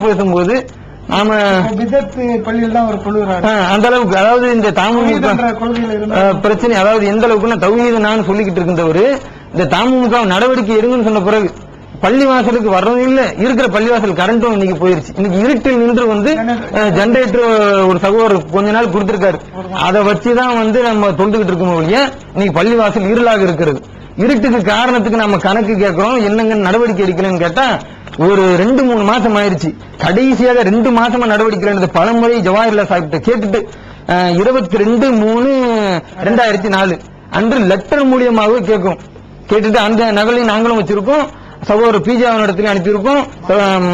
பேசும்போது நாம விதத்து பள்ளியில் தான் கொள்ளுகிறார். அஹ், அந்த அளவுக்கு அதாவது இந்த தாமுக பிரச்சனை அதாவது எந்த அளவுக்கு தௌஹீது நான் சொல்லிக்கிட்டு இருக்கின்றவரு இந்த தாமுக நடவடிக்கை எடுங்கன்னு சொன்ன பிறகு பள்ளிவாசலுக்கு வர்றதும் இல்ல இருக்கிற பள்ளிவாசல் கரண்ட்டும் இன்னைக்கு போயிருச்சு. இன்னைக்கு இருட்டில் நின்று வந்து ஜெனரேட்டர் ஒரு சகோதரர் கொஞ்ச நாள் கொடுத்திருக்காரு. அதை வச்சுதான் வந்து நம்ம தொண்டுகிட்டு இருக்கோம் ஒழிய இன்னைக்கு பள்ளிவாசல் இருளாக இருக்கிறது. இருட்டுக்கு காரணத்துக்கு நம்ம கணக்கு கேட்கிறோம் என்னங்க நடவடிக்கை எடுக்கணும்னு கேட்டா ஒரு ரெண்டு மூணு மாசம் ஆயிருச்சு. கடைசியாக ரெண்டு மாசமா நடவடிக்கை பலமுறை ஜவஹர்லால் சாஹிப்ட கேட்டுட்டு இருபத்தி ரெண்டு மூணு ரெண்டாயிரத்தி நாலு. அன்று லெட்டர் மூலியமாகவே கேட்கும். கேட்டுட்டு அந்த நகலையும் நாங்களும் வச்சிருக்கோம். சகோதரர் பிஜாவின் இடத்துல அனுப்பியிருக்கோம்.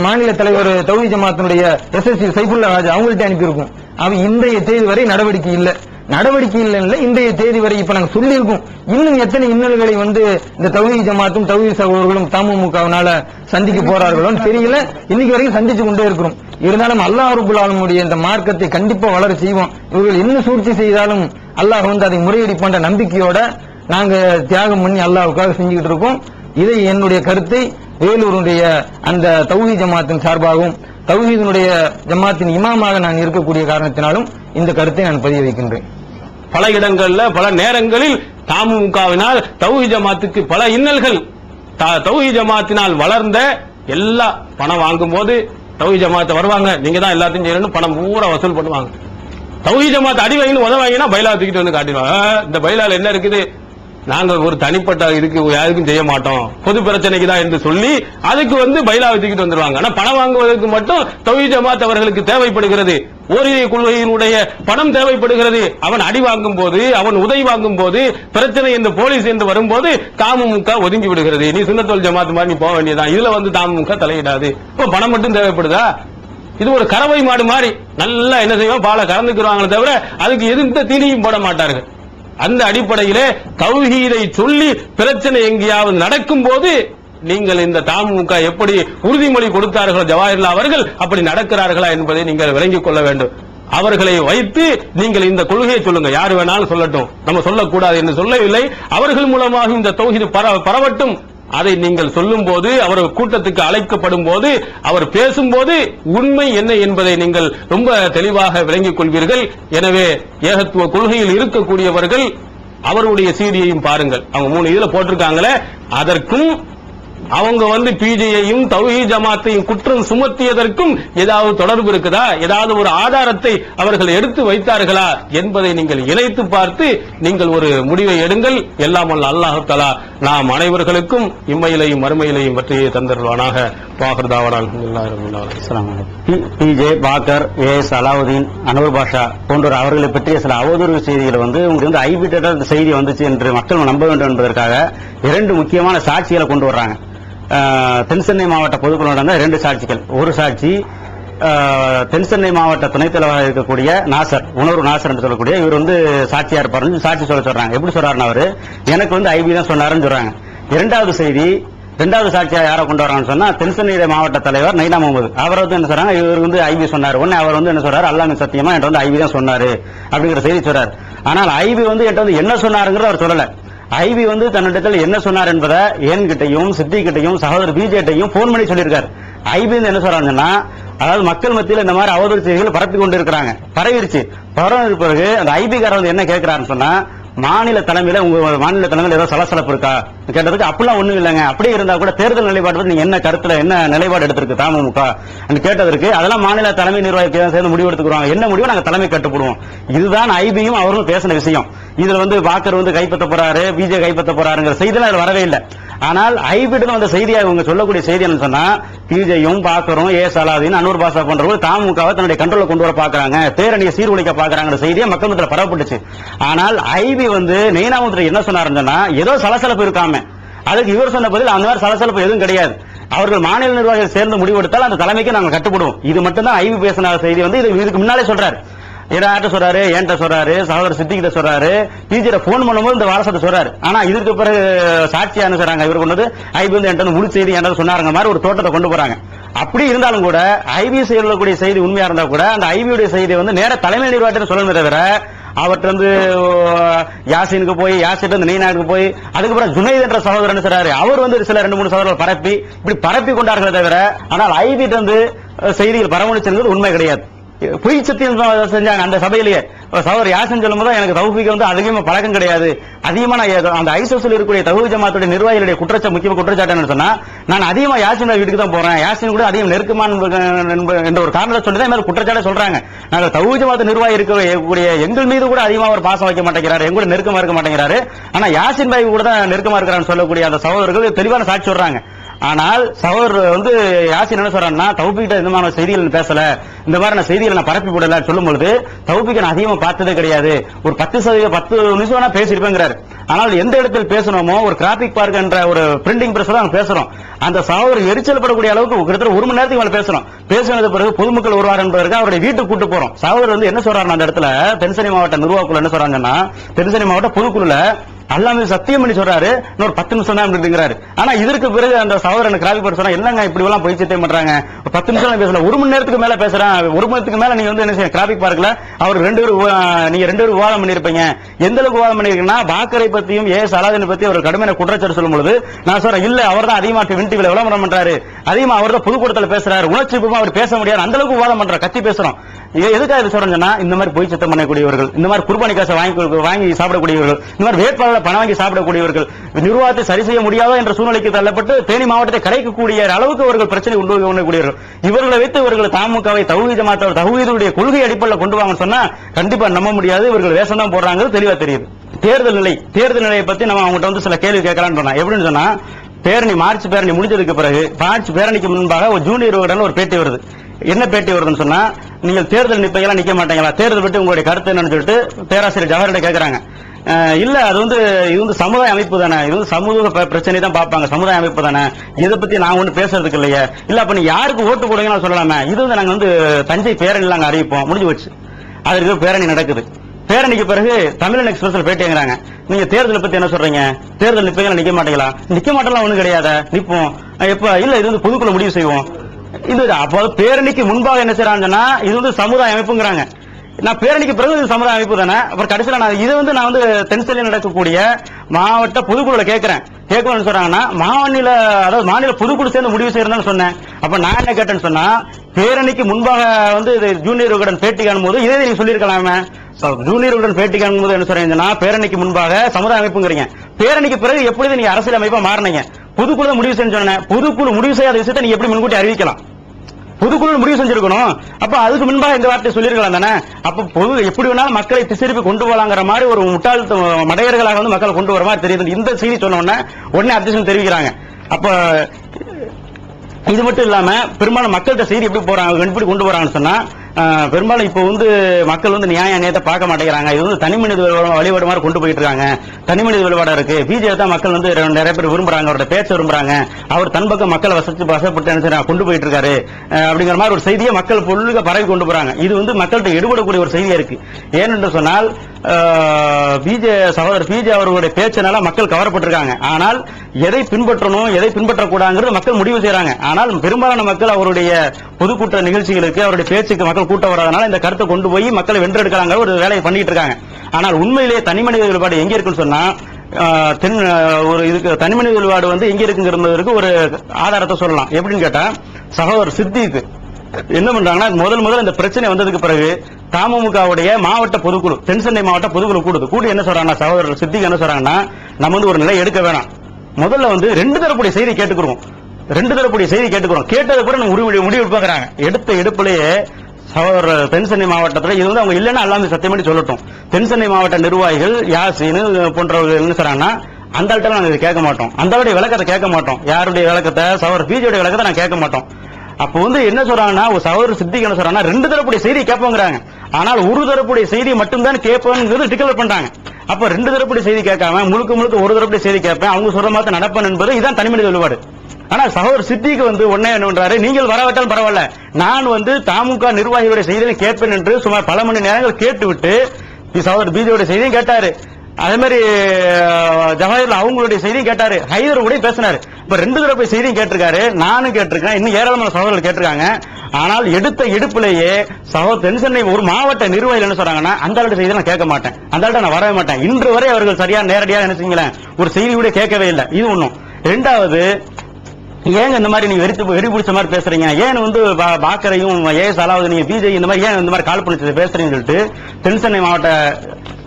மாநில தலைவர் தௌஹி ஜமாத்தினுடைய எஸ்எஸ்சி சைஃபுல்லா ராஜா அவங்கள்ட்ட அனுப்பியிருக்கோம். அவன் இன்றைய தேதி வரை நடவடிக்கை இல்லை. நடவடிக்கை இல்லைன்னு இன்றைய தேதி வரை இப்ப நாங்க சொல்லியிருக்கோம். இன்னும் எத்தனை இன்னல்களை வந்து இந்த தௌஹி ஜமாத்தும் தௌஹி சகோதரர்களும் தமுமுகவினால சந்திக்க போறார்களோன்னு தெரியல. இன்னைக்கு வரைக்கும் சந்திச்சு கொண்டே இருக்கிறோம். இருந்தாலும் அல்லாஹ் ரபுல் ஆலமுடைய இந்த மார்க்கத்தை கண்டிப்பா வளர செய்வோம். இவர்கள் என்ன சூழ்ச்சி செய்தாலும் அல்லாஹ் வந்து அதை முறையடிப்பான்ற நம்பிக்கையோட நாங்க தியாகம் பண்ணி அல்லாவுக்காக செஞ்சுக்கிட்டு இருக்கோம். இதை என்னுடைய கருத்தை வேலூருடைய அந்த தௌஹி ஜமாத்தின் சார்பாகவும் தௌஹீதனுடைய ஜமாத்தின் இமாமாக நான் இருக்கக்கூடிய காரணத்தினாலும் இந்த கருத்தை நான் பதிய வைக்கின்றேன். பல இடங்கள்ல பல நேரங்களில் தமுகவினால் தௌஹி ஜமாத்துக்கு பல இன்னல்கள். தௌஹி ஜமாத்தினால் வளர்ந்த எல்லா பணம் வாங்கும் போது தௌஹி ஜமாத்தை வருவாங்க. நீங்க தான் எல்லாத்தையும் செய்யணும் பணம் பூரா வசூல் பண்ணுவாங்க. தௌஹி ஜமாத் அடி வாங்கின்னு உதவாங்கன்னா வாங்கினா தூக்கிட்டு வந்து காட்டிடுவாங்க. இந்த பயிலால என்ன இருக்குது? நாங்கள் ஒரு தனிப்பட்ட இதுக்கு யாருக்கும் செய்ய மாட்டோம். பொது பிரச்சனைக்கு தான் என்று சொல்லி அதுக்கு வந்து பைலாவை தூக்கிட்டு வந்துருவாங்க. ஆனா பணம் வாங்குவதற்கு மட்டும் தொழில் ஜமாத் அவர்களுக்கு தேவைப்படுகிறது. ஓரிய கொள்கையினுடைய பணம் தேவைப்படுகிறது. அவன் அடி வாங்கும் போது அவன் உதவி வாங்கும் போது பிரச்சனை என்று போலீஸ் என்று வரும்போது தாமுக ஒதுங்கி விடுகிறது. நீ சுண்ணத்தோல் ஜமாத் மாதிரி நீ போக வேண்டியதான் இதுல வந்து தாமுக தலையிடாது. இப்போ பணம் மட்டும் தேவைப்படுதா? இது ஒரு கறவை மாடு மாதிரி. நல்லா என்ன செய்வோம்? பாலை கறந்துக்குறாங்களே தவிர அதுக்கு எந்த தீனியும் போட மாட்டார்கள். அந்த அடிப்படையிலே தௌஹீதை சொல்லி பிரச்சனை எங்கேயாவது நடக்கும் போது நீங்கள் இந்த தாமுக எப்படி உறுதிமொழி கொடுத்தார்களோ ஜவஹர்லால் அவர்கள் அப்படி நடக்கிறார்களா என்பதை நீங்கள் விளங்கிக் கொள்ள வேண்டும். அவர்களை வைத்து நீங்கள் இந்த கொள்கையை சொல்லுங்க. யார் வேணாலும் சொல்லட்டும். நம்ம சொல்லக்கூடாது என்று சொல்லவில்லை. அவர்கள் மூலமாக இந்த தொகுதி பரவட்டும். அதை நீங்கள் சொல்லும் போது அவர் கூட்டத்துக்கு அழைக்கப்படும் போது அவர் பேசும்போது உண்மை என்ன என்பதை நீங்கள் ரொம்ப தெளிவாக விளங்கிக் கொள்வீர்கள். எனவே ஏகத்துவ கொள்கையில் இருக்கக்கூடியவர்கள் அவருடைய சீரியையும் பாருங்கள். அவங்க மூணு இதுல போட்டிருக்காங்களே அதற்கும் அவங்க வந்து பிஜேயையும் தௌஹி ஜமாத்தையும் குற்றம் சுமத்தியதற்கும் ஏதாவது தொடர்பு இருக்குதா? ஏதாவது ஒரு ஆதாரத்தை அவர்கள் எடுத்து வைத்தார்களா என்பதை நீங்கள் இணைத்து பார்த்து நீங்கள் ஒரு முடிவை எடுங்கள். எல்லாம் வல்ல அல்லாஹலா தலா நாம் அனைவர்களுக்கும் இம்மையிலையும் மறுமையிலையும் பற்றியே தந்தருவானாக PJ Bakkar A S Alauddin Anwar Basha போன்றோர் அவர்களை பற்றிய சில அவதூறு செய்திகள் வந்து உங்களுக்கு வந்து இந்த செய்தி வந்துச்சு என்று மக்கள் நம்ப வேண்டும் என்பதற்காக இரண்டு முக்கியமான சாட்சிகளை கொண்டு வர்றாங்க. தென்சென்னை மாவட்ட பொதுக்குழு நடந்த இரண்டு சாட்சிகள். ஒரு சாட்சி தென்சென்னை மாவட்ட துணைத் தலைவராக இருக்கக்கூடிய நாசர் உணர்வு நாசர் என்று சொல்லக்கூடிய இவர் வந்து சாட்சியா இருப்பாருன்னு சாட்சி சொல்ல சொல்றாங்க. எப்படி சொல்றாருன்னு அவரு? எனக்கு வந்து ஐபி தான் சொன்னாருன்னு சொல்றாங்க. இரண்டாவது செய்தி ரெண்டாவது சாட்சியா யாரை கொண்டு வராங்கன்னு சொன்னா தென்சென்னை மாவட்ட தலைவர் நைனா முகமது. அவர் வந்து என்ன சொல்றாங்க? இவர் வந்து ஐபி சொன்னார். உடனே அவர் வந்து என்ன சொல்றாரு? அல்லாமே சத்தியமா என்கிட்ட வந்து ஐபி தான் சொன்னாரு அப்படிங்கிற செய்தி சொல்றாரு. ஆனால் ஐபி வந்து என்கிட்ட வந்து என்ன சொன்னாருங்கிறத அவர் சொல்லல. ஐவி வந்து தன்னிடத்தில் என்ன சொன்னார் என்பதை என்கிட்டையும் சித்திகிட்டையும் சகோதரர் பிஜேட்டையும் போன் பண்ணி சொல்லியிருக்காரு. ஐபி என்ன சொல்றாங்கன்னா அதாவது மக்கள் மத்தியில் இந்த மாதிரி அவதூறு செய்திகள் பரப்பி கொண்டு இருக்கிறாங்க பரவிருச்சு. பரவின பிறகு அந்த ஐபிக்காரர் வந்து என்ன கேட்கிறாருன்னு சொன்னா மாநில தலைமையில உங்க மாநில தலைமையில் ஏதோ சலசலப்பு இருக்கா? கேட்டதுக்கு அப்படிலாம் ஒண்ணும் இல்லைங்க. அப்படியே இருந்தா கூட தேர்தல் நிலைப்பாடு நீங்க என்ன கருத்துல என்ன நிலைப்பாடு எடுத்திருக்கு தமுக கேட்டதற்கு அதெல்லாம் மாநில தலைமை நிர்வாகிக்கு தான் சேர்ந்து முடிவு எடுத்துக்கிறோம் என்ன முடிவு நாங்க தலைமை கட்டுப்படுவோம். இதுதான் ஐபியும் அவரும் பேசின விஷயம். இதுல வந்து வாக்கர் வந்து கைப்பற்ற போறாரு பிஜே கைப்பற்ற போறாருங்கிற செய்திலாம் அதுல வரவே இல்லை. ஆனால் ஐபிட்டு வந்த செய்தியா இவங்க சொல்லக்கூடிய செய்தி என்ன சொன்னா பிஜேயும் பாக்கரும் ஏ சலாதீன் அனூர் பாசா போன்றவர்கள் தாமுகவை தன்னுடைய கண்ட்ரோல கொண்டு வர பாக்குறாங்க தேரணியை சீர்குலைக்க பாக்குறாங்கிற செய்தியை மக்கள் மத்தியில் பரவப்பட்டுச்சு. ஆனால் செய்தி வந்து நெய்னாமந்திரி என்ன சொன்னாருன்னு ஏதோ சலசலப்பு இருக்காம. அதுக்கு இவர் சொன்ன பதில் அந்த மாதிரி சலசலப்பு எதுவும் கிடையாது. அவர்கள் மாநில நிர்வாகிகள் சேர்ந்து முடிவெடுத்தால் அந்த தலைமைக்கு நாங்கள் கட்டுப்படுவோம். இது மட்டும்தான் ஐவி பேசின செய்தி வந்து இதுக்கு முன்னாலே சொல்றாரு. யார்ட்ட சொல்றாரு ஏன்ட்ட சொல்றாரு சகோதரர் சித்திகிட்ட சொல்றாரு பிஜிட போன் பண்ணும்போது இந்த வாரசத்தை சொல்றாரு. ஆனா இதுக்கு பிறகு சாட்சியா என்ன சொல்றாங்க இவர் கொண்டது ஐபி வந்து என்கிட்ட முழு செய்தி என்கிட்ட சொன்னாருங்க மாதிரி ஒரு தோட்டத்தை கொண்டு போறாங்க. அப்படி இருந்தாலும் கூட ஐபி சொல்லக்கூடிய செய்தி உண்மையா இருந்தா கூட அந்த ஐபியுடைய செய்தி வந்து நேர தலைமை நிர்வாகத்தை சொல்லணுமே தவிர அவர்கிட்ட வந்து யாசினுக்கு போய் யாசிட்டு வந்து நீனாக்கு போய் அதுக்கப்புறம் ஜுனைத் என்ற சகோதரன் சொல்றாரு அவர் வந்து சில ரெண்டு மூணு சகோதரர்கள் பரப்பி இப்படி பரப்பி கொண்டார்களே தவிர ஆனால் ஐபிட்டு வந்து செய்திகள் பரவணிச்சிருந்தது உண்மை கிடையாது. பொய் சத்தியம் செஞ்சாங்க அந்த சபையிலேயே. சவர் யாசன் சொல்லும் போது எனக்கு தௌஃபீக் வந்து அதிகமாக பழக்கம் கிடையாது. அதிகமாக நான் ஏதோ அந்த ஐசோசில் இருக்கக்கூடிய தகுதி ஜமாத்துடைய நிர்வாகிகளுடைய குற்றச்சா முக்கிய குற்றச்சாட்டு சொன்னால் சொன்னா நான் அதிகமாக யாசின் வீட்டுக்கு தான் போறேன். யாசின் கூட அதிகம் நெருக்கமான என்ற ஒரு காரணத்தை சொல்லி தான் குற்றச்சாட்டை சொல்றாங்க. நாங்கள் தகுதி ஜமாத்து நிர்வாகி இருக்கக்கூடிய எங்கள் மீது கூட அதிகமாக ஒரு பாசம் வைக்க மாட்டேங்கிறாரு. எங்க கூட நெருக்கமா இருக்க மாட்டேங்கிறாரு. ஆனா யாசின் பாய் கூட தான் நெருக்கமா இருக்கிறான்னு சொல்லக்கூடிய அந்த சகோதரர்கள் தெளிவான சாட்சி சொல்றாங்க. ஆனால் சகோதரர் வந்து யாசின் என்ன சொல்றாருன்னா தௌபிகிட்ட இந்த மாதிரி செய்திகள் பேசல? இந்த மாதிரி நான் செய்திகளை நான் பரப்பி விடல சொல்லும் பொழுது தௌபிக்க நான் அதிகமா பார்த்ததே கிடையாது. ஒரு பத்து சதவீதம் பத்து நிமிஷம் வேணா பேசியிருப்பேங்கிறாரு. ஆனால் எந்த இடத்தில் பேசணுமோ ஒரு கிராபிக் பார்க் என்ற ஒரு பிரிண்டிங் பிரஸ் தான் பேசுறோம். அந்த சகோதரர் எரிச்சல் படக்கூடிய அளவுக்கு கிட்டத்தட்ட ஒரு மணி நேரத்துக்கு மேல பேசுறோம். பேசினது பிறகு பொதுமக்கள் வருவார் என்பதற்கு அவருடைய வீட்டுக்கு கூட்டு போறோம். சகோதரர் வந்து என்ன சொல்றாரு அந்த இடத்துல தென்சனி மாவட்ட நிர்வாகக்குழு என்ன சொல்றாங்கன்னா தென்சனி மாவட்ட பொதுக்குழுல அல்லாமே சத்தியம் பண்ணி சொல்றாரு இன்னொரு பத்து நிமிஷம் தான் அப்படிங்கிறாரு. ஆனா இதற்கு பிறகு அந்த சகோதரன் கிராபிக் பார்க் சொன்னா என்னங்க இப்படி எல்லாம் போய் பண்றாங்க? பத்து நிமிஷம் பேசல. ஒரு மணி நேரத்துக்கு மேல பேசுறேன். ஒரு மணி நேரத்துக்கு மேல நீங்க வந்து என்ன செய்ய கிராபிக் பார்க்கல. அவர் ரெண்டு பேரும் நீங்க ரெண்டு பேரும் விவாதம் பண்ணிருப்பீங்க எந்த அளவுக்கு விவாதம் பண்ணிருக்கீங்கன்னா பாக்கரை பத்தியும் ஏ சலாதினை பத்தி ஒரு கடுமையான குற்றச்சாட்டு சொல்லும் பொழுது நான் சொல்றேன் இல்ல அவர் தான் அதிகமா விண்டிவில விளம்பரம் பண்றாரு. அதிகமா அவர் தான் பொதுக்கூட்டத்துல பேசுறாரு. உணர்ச்சி அவர் பேச முடியாது. அந்த அளவுக்கு விவாதம் பண்றாரு. கத்தி பேசுறோம். எதுக்காக இது சொல்றேன்னா இந்த மாதிரி பொய் சத்தம் பண்ணக்கூடியவர்கள் இந்த மாதிரி குர்பானி காசை வாங்கி வாங்கி சாப்பிடக்கூடியவர்கள் இந்த மாதிரி வேட்பாளர் பணம் வாங்கி சாப்பிடக்கூடியவர்கள் நிர்வாகத்தை சரி செய்ய முடியாதோ என்ற சூழ்நிலைக்கு தள்ளப்பட்டு தேனி மாவட்டத்தை கிடைக்கக்கூடிய அளவுக்கு அவர்கள் பிரச்சனை உண்டு பண்ணக்கூடியவர்கள் இவர்களை வைத்து இவர்கள் தாமுகவை தகுதி ஜமாத்தவர் தகுதியுடைய கொள்கை அடிப்படையில் கொண்டு வாங்கன்னு சொன்னா கண்டிப்பா நம்ப முடியாது இவர்கள் வேஷம் தான் போடுறாங்க தெளிவா தெரியுது. தேர்தல் நிலை தேர்தல் நிலையை பத்தி நம்ம அவங்ககிட்ட வந்து சில கேள்வி கேட்கலாம்னு சொன்னா எப்படின்னு சொன்னா பேரணி மார்ச் பேரணி முடிஞ்சதுக்கு பிறகு மார்ச் பேரணிக்கு முன்பாக ஒரு ஜூனியர் ஒரு பேட்டி வருது. என்ன பேட்டி வருதுன்னு சொன்னா நீங்கள் தேர்தல் நிப்பையெல்லாம் நிக்க மாட்டீங்களா? தேர்தல் பற்றி உங்களுடைய கருத்து என்னன்னு சொல்லிட்டு பேராசிரியர் ஜவஹர்கிட்ட கேக்குறாங்க. இல்ல அது வந்து இது வந்து சமுதாய அமைப்பு தானே. இது வந்து சமூக பிரச்சனை தான் பார்ப்பாங்க. சமுதாய அமைப்பு தானே. இதை பத்தி நான் ஒண்ணு பேசுறதுக்கு இல்லையே. இல்ல அப்ப நீ யாருக்கு ஓட்டு போடுங்கன்னு சொல்லலாமே. இது வந்து நாங்க வந்து தஞ்சை பேரணி நாங்க அறிவிப்போம். முடிஞ்சு போச்சு. அதற்கு பேரணி நடக்குது. பேரணிக்கு பிறகு தமிழன் எக்ஸ்பிரஸ்ல பேட்டிங்கிறாங்க நீங்க தேர்தல் பத்தி என்ன சொல்றீங்க? தேர்தல் நிப்பீங்களா நிக்க மாட்டீங்களா? நிக்க மாட்டேலாம் ஒண்ணும் கிடையாது. நிப்போம். எப்ப? இல்ல இது வந்து பொதுக்குள்ள முடிவு செய்வோம். இது அப்போ பேரணிக்கு முன்பாக என்ன செய்யறாங்கன்னா இது வந்து சமுதாய அமைப்புங்கிறாங்க. நான் பேரணிக்கு பிறகு இது சமுதாய அமைப்பு தானே? அப்புறம் கடைசியில நான் இது வந்து நான் வந்து தென்செல்லியில் நடக்கக்கூடிய மாவட்ட பொதுக்குழுல கேட்கிறேன். கேட்கணும்னு சொல்றாங்கன்னா மாநில அதாவது மாநில பொதுக்குழு சேர்ந்து முடிவு செய்யறதுன்னு சொன்னேன். அப்ப நான் என்ன கேட்டேன்னு சொன்னா பேரணிக்கு முன்பாக வந்து இது ஜூனியர்களுடன் பேட்டி காணும்போது இதே நீங்க சொல்லியிருக்கலாமே. ஜூனியர்களுடன் பேட்டி காணும்போது என்ன சொல்றீங்கன்னா பேரணிக்கு முன்பாக சமுதாய அமைப்புங்கிறீங்க. பேரணிக்கு பிறகு எப்படி நீங்க அரசியல் அமைப்பா மாறினீங்க? பொதுக்குழு தான் முடிவு செஞ்சோன்னே புதுக்குழு பொதுக்குழு முடிவு செய்யாத விஷயத்தை நீங்க எப்படி முன்கூட்டி அறிவிக்கலாம்? பொதுக்குழு முடிவு செஞ்சிருக்கணும். அப்ப அதுக்கு முன்பாக இந்த வார்த்தையை சொல்லியிருக்கலாம் தானே? அப்ப பொது எப்படி வேணாலும் மக்களை திசைருப்பி கொண்டு போலாங்கிற மாதிரி ஒரு முட்டாள் மடையர்களாக வந்து மக்களை கொண்டு வர மாதிரி தெரியுது. இந்த செய்தி சொன்ன உடனே உடனே அத்தியசம் தெரிவிக்கிறாங்க. அப்ப இது மட்டும் இல்லாம பெரும்பாலும் மக்கள்கிட்ட செய்தி எப்படி போறாங்க எப்படி கொண்டு போறாங்கன்னு சொன்னா பெரும்பாலும் இப்போ வந்து மக்கள் வந்து நியாய நியாயத்தை பார்க்க மாட்டேங்கிறாங்க. இது வந்து தனி மனித வழிபாடு- மாதிரி கொண்டு போயிட்டு இருக்காங்க தனி மனித வழிபாடா இருக்கு. பிஜேபி தான் மக்கள் வந்து நிறைய பேர் விரும்புறாங்க. அவரோட பேச்ச விரும்புறாங்க. அவர் தன் பக்கம் மக்களை வசதி வசப்பட்டு கொண்டு போயிட்டு இருக்காரு அப்படிங்கிற மாதிரி ஒரு செய்தியை மக்கள் பொருளுக பரவி கொண்டு போறாங்க. இது வந்து மக்கள்கிட்ட எடுபடக்கூடிய ஒரு செய்தியா இருக்கு. ஏனென்று சொன்னால் பிஜே சகோதரர் பிஜே அவர்களுடைய பேச்சினால மக்கள் கவரப்பட்டிருக்காங்க. ஆனால் எதை பின்பற்றணும் எதை பின்பற்றக்கூடாதுங்கிறது மக்கள் முடிவு செய்யறாங்க ஆனால் பெரும்பாலான மக்கள் அவருடைய பொதுக்கூட்ட நிகழ்ச்சிகளுக்கு அவருடைய பேச்சுக்கு மக்கள் கூட்ட வராதனால இந்த கருத்தை கொண்டு போய் மக்களை வென்றெடுக்கிறாங்க ஒரு வேலையை பண்ணிட்டு இருக்காங்க. ஆனால் உண்மையிலேயே தனி மனித வேறுபாடு எங்க இருக்குன்னு சொன்னா தென் ஒரு இதுக்கு தனிமனித வேறுபாடு வந்து எங்க இருக்குங்கிறதுக்கு ஒரு ஆதாரத்தை சொல்லலாம். எப்படின்னு கேட்டா சகோதரர் சித்திக்கு என்ன பண்றாங்கன்னா முதல் முதல் இந்த பிரச்சனை வந்ததுக்கு பிறகு தமுகவுடைய மாவட்ட பொதுக்குழு தென் சென்னை மாவட்ட பொதுக்குழு கூடுது. கூடி என்ன சொல்றாங்கன்னா சகோதரர் சித்திக்கு என்ன சொல்றாங்கன்னா நம்ம வந்து ஒரு நிலை எடுக்க வேணாம். முதல்ல வந்து ரெண்டு தரப்புடைய செய்தி கேட்டுக்கிறோம். ரெண்டு தரப்புடைய செய்தி கேட்டுக்கிறோம். கேட்டது கூட நம்ம முடிவு முடிவு எடுப்பாங்க எடுத்த எடுப்புலயே சகோதரர் தென்சென்னை மாவட்டத்தில் இது வந்து அவங்க இல்லைன்னா எல்லாமே சத்தியமணி சொல்லட்டும். தென்சென்னை மாவட்ட நிர்வாகிகள் யாசின் போன்றவர்கள் என்ன சொல்றாங்கன்னா அந்த ஆள்கிட்ட நாங்கள் இதை கேட்க மாட்டோம். அந்த விளக்கத்தை கேட்க மாட்டோம். யாருடைய விளக்கத்தை? சகோதரர் பிஜேடைய விளக்கத்தை நான் கேட்க மாட்டோம். அப்போ வந்து என்ன சொல்றாங்கன்னா ஒரு சகோதரர் சித்திக்கு என்ன சொல்றாங்கன்னா ரெண்டு தரப்புடைய செய்தி கேட்போங்கிறாங்க. ஆனால் ஒரு தரப்புடைய செய்தி மட்டும்தான் கேட்பேங்கிறது டிக்ளேர் பண்றாங்க. அப்ப ரெண்டு தரப்புடைய செய்தி கேட்காம முழுக்க முழுக்க ஒரு தரப்புடைய செய்தி கேட்பேன் அவங்க சொல்ற மாதிரி நடப்பேன் என்பது இதான் தனிமனித வெளிப்பாடு. ஆனா சகோதரர் சித்திக்கு வந்து உடனே என்னன்றாரு நீங்கள் வரவிட்டாலும் பரவாயில்ல. நான் வந்து தாமுக நிர்வாகிகளுடைய செய்தியை கேட்பேன் என்று சுமார் பல மணி நேரங்கள் கேட்டுவிட்டு பி- சகோதரர் பிஜேபியோட செய்தியும் கேட்டாரு. அதே மாதிரி ஜவஹர்லால் அவங்களுடைய செய்தியும் கேட்டாரு. ஹைதர் கூட பேசினாரு. இப்ப ரெண்டு தடவை செய்தியும் கேட்டிருக்காரு. நானும் கேட்டிருக்கேன் இன்னும் ஏராளமான சகோதரர்கள் கேட்டிருக்காங்க. ஆனால் எடுத்த எடுப்பிலேயே சகோதர தென்சென்னை ஒரு மாவட்ட நிர்வாகிகள் என்ன சொல்றாங்கன்னா அந்த ஆளுடைய செய்தி நான் கேட்க மாட்டேன். அந்த ஆள்கிட்ட நான் வரவே மாட்டேன். இன்று வரை அவர்கள் சரியா நேரடியாக நினைச்சீங்களேன் ஒரு செய்தி கூட கேட்கவே இல்லை. இது ஒண்ணும் ரெண்டாவது ஏங்க இந்த மாதிரி நீங்க வெறித்து வெறி பிடிச்ச மாதிரி பேசுறீங்க? ஏன் வந்து பா- பாக்கரையும் ஏஎஸ் அலாவது நீங்க பிஜே இந்த மாதிரி ஏன் இந்த மாதிரி கால் பண்ணி பேசுறீங்கன்னு சொல்லிட்டு தென்சென்னை மாவட்ட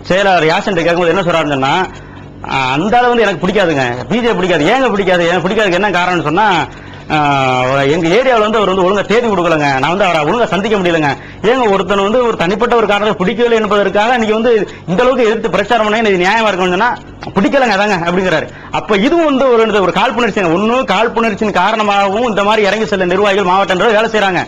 செயலாளர் யாசன் கேட்கும்போது என்ன சொல்றாருன்னு சொன்னா அந்த அளவு வந்து எனக்கு பிடிக்காதுங்க. பிஜே பிடிக்காது. ஏங்க பிடிக்காது? எனக்கு பிடிக்காதுக்கு என்ன காரணம்னு சொன்னா எங்க ஏரியாவில் வந்து அவர் வந்து ஒழுங்கா தேதி கொடுக்கலங்க. நான் வந்து அவரை ஒழுங்கா சந்திக்க முடியலங்க. ஏங்க ஒருத்தன் வந்து ஒரு தனிப்பட்ட ஒரு காரணத்தை பிடிக்கவில்லை என்பதற்காக இன்னைக்கு வந்து இந்த அளவுக்கு எதிர்த்து பிரச்சாரம் பண்ணி இது நியாயமா இருக்கணும்னா பிடிக்கலங்க அதாங்க அப்படிங்கிறாரு. அப்ப இதுவும் வந்து ஒரு ஒரு காழ்ப்புணர்ச்சி ஒன்னும் காழ்ப்புணர்ச்சியின் காரணமாகவும் இந்த மாதிரி இறங்கி செல்ல நிர்வாகிகள் மாவட்டங்கள் வேலை செய்யறாங்க